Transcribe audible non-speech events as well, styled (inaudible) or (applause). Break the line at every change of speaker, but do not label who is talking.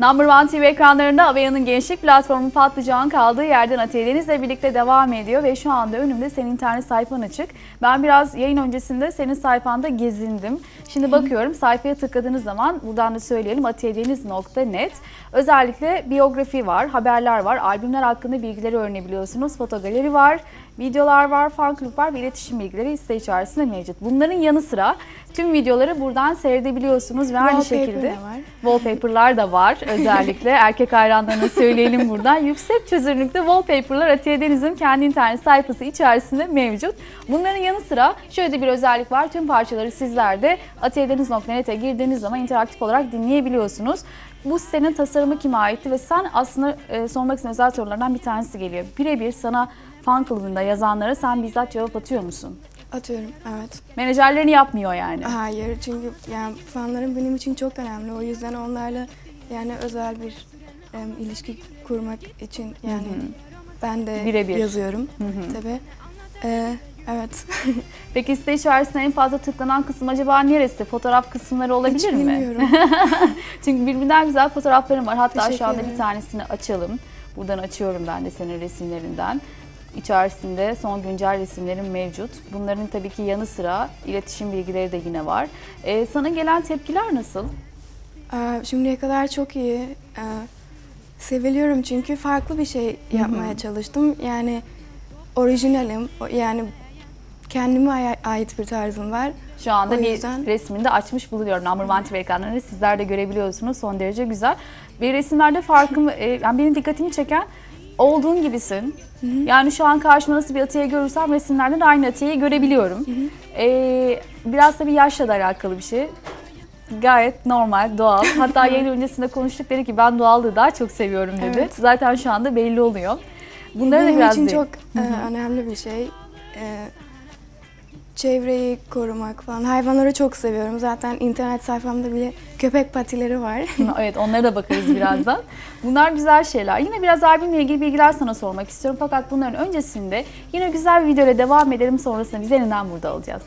Number One TV ekranlarında Aveya'nın gençlik platformu Patlıcan kaldığı yerden Atiye'denizle birlikte devam ediyor ve şu anda önümde senin internet sayfan açık. Ben biraz yayın öncesinde senin sayfanda gezindim. Şimdi bakıyorum sayfaya tıkladığınız zaman buradan da söyleyelim atiyedeniz.net. Özellikle biyografi var, haberler var, albümler hakkında bilgileri öğrenebiliyorsunuz, fotogaleri var, videolar var, fan club var ve iletişim bilgileri site içerisinde mevcut. Bunların yanı sıra tüm videoları buradan seyredebiliyorsunuz ve aynı
Wallpaper
şekilde wallpaper'lar da var özellikle erkek hayranlarına söyleyelim buradan. Yüksek çözünürlükte wallpaper'lar Atiye Deniz'in kendi internet sayfası içerisinde mevcut. Bunların yanı sıra şöyle de bir özellik var. Tüm parçaları sizler de atiyedeniz.net'e girdiğiniz zaman interaktif olarak dinleyebiliyorsunuz. Bu sitenin tasarımı kime aitti ve sen aslında e, sormak istediğin özel sorulardan bir tanesi geliyor. Birebir sana fan klubunda yazanlara sen bizzat cevap atıyor musun?
Atıyorum evet.
Menajerlerini yapmıyor yani.
Hayır çünkü yani fanlarım benim için çok önemli. O yüzden onlarla yani özel bir em, ilişki kurmak için yani ben de
Birebir.
yazıyorum tabii. Ee, evet. (laughs)
Peki site içerisinde en fazla tıklanan kısım acaba neresi? Fotoğraf kısımları olabilir
Hiç
mi?
bilmiyorum. (laughs)
Çünkü birbirinden güzel fotoğraflarım var. Hatta
Teşekkür
şu anda bir
ederim.
tanesini açalım. Buradan açıyorum ben de senin resimlerinden. İçerisinde son güncel resimlerin mevcut. Bunların tabii ki yanı sıra iletişim bilgileri de yine var. Ee, sana gelen tepkiler nasıl?
Ee, şimdiye kadar çok iyi. Ee, seviliyorum çünkü farklı bir şey yapmaya çalıştım. Yani orijinalim. o- Yani kendime ay- ait bir tarzım var.
Şu anda
O
bir
yüzden-
resmini de açmış bulunuyorum. Number One TV ekranlarında sizler de görebiliyorsunuz. Son derece güzel. Bir resimlerde farkım, (laughs) e, yani benim dikkatimi çeken olduğun gibisin. Yani şu an karşıma nasıl bir Atiye görürsem resimlerde de aynı Atiye'yi görebiliyorum. E, biraz da bir yaşla da alakalı bir şey. Gayet normal, doğal. (laughs) Hatta yayın öncesinde konuştuk dedi ki ben doğallığı daha çok seviyorum dedi.
Evet.
Zaten şu anda belli oluyor. Bunları da
Benim
biraz
için
de-
çok e, önemli bir şey. E, çevreyi korumak falan. Hayvanları çok seviyorum. Zaten internet sayfamda bile köpek patileri var. (laughs)
Evet onlara da bakarız birazdan. (laughs) Bunlar güzel şeyler. Yine biraz albümle ilgili bilgiler sana sormak istiyorum. Fakat bunların öncesinde yine güzel bir videoyla devam edelim. Sonrasında biz yeniden burada olacağız.